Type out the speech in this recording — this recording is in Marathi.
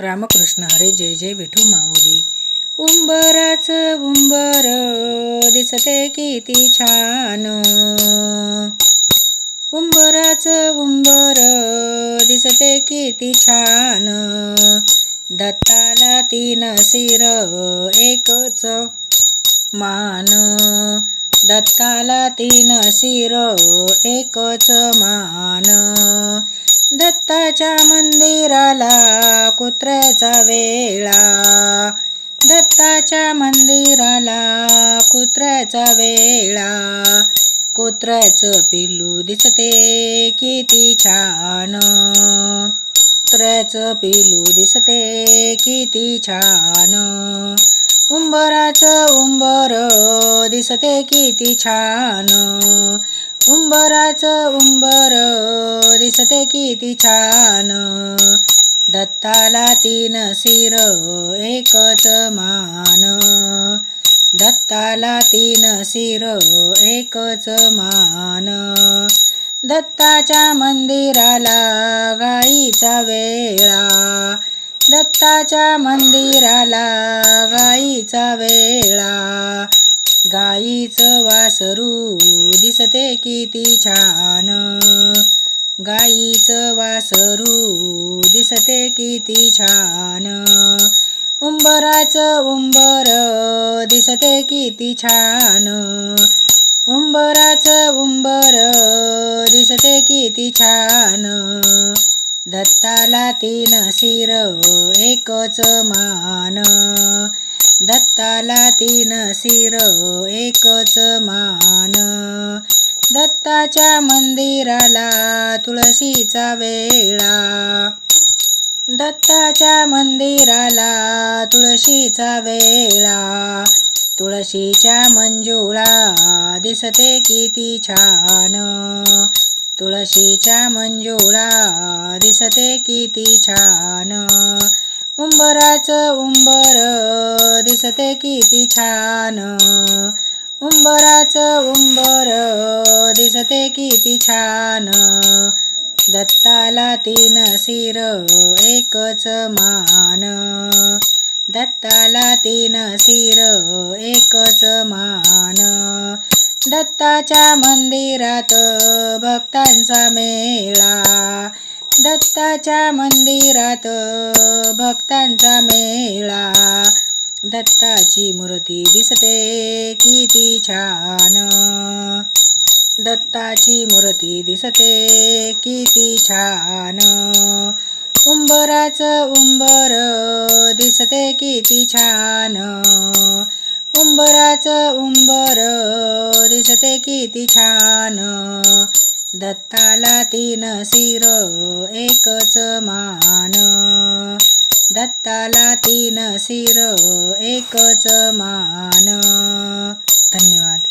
रामकृष्ण हरे जय जय विठू माऊली. उंबराच उंबर दिसते किती छान. उंबराच उंबर दिसते किती छान. दत्ताला तीन सिर एकच मान. दत्ताला तीन सिर एकच मान. दत्ताच्या मंदिराला कुत्र्याचा वेळा. दत्ताच्या मंदिराला कुत्र्याचा वेळा. कुत्र्याचं पिल्लू दिसते किती छान. कुत्र्याचं पिल्लू दिसते किती छान. उंबराचं उंबर दिसते किती छान. उंबराचं उंबर दिसते किती छान. दत्ताला तीन सिर एकच मान. दत्ताला तीन सिर एकच मान. दत्ताच्या मंदिराला गाईचा वेळा. दत्ताच्या मंदिराला गाईचा वेळा. गाईचं वासरू दिसते किती छान. गाईचं वासरू दिसते किती छान. उंबराचं उंबर दिसते किती छान. उंबराचं उंबर दिसते किती छान. दत्ताला तीन शिर एकच मान. दत्ताला तीन शिर एकच मान. दत्ताच्या मंदिराला तुळशीचा वेळा. दत्ताच्या मंदिराला तुळशीचा वेळा. तुळशीच्या मंजुळा दिसते किती छान. तुळशीच्या मंजुळा दिसते किती छान. उंबराचं उंबर दिसते किती छान. उंबराचं उंबर दिसते किती छान. दत्ताला तीन शिर एकच मान. दत्ताला तीन शिर एकच मान. दत्ताच्या मंदिरात भक्तांचा मेळा. दत्ताच्या मंदिरात भक्तांचा मेळा. दत्ताची मूर्ती दिसते किती छान. दत्ताची मूर्ती दिसते किती छान. उंबराचं उंबर दिसते किती छान. उंबराचं उंबर दिसते किती छान. दत्ताला तीन शिर एकच मान. दत्ताला तीन शिर एकच मान. धन्यवाद.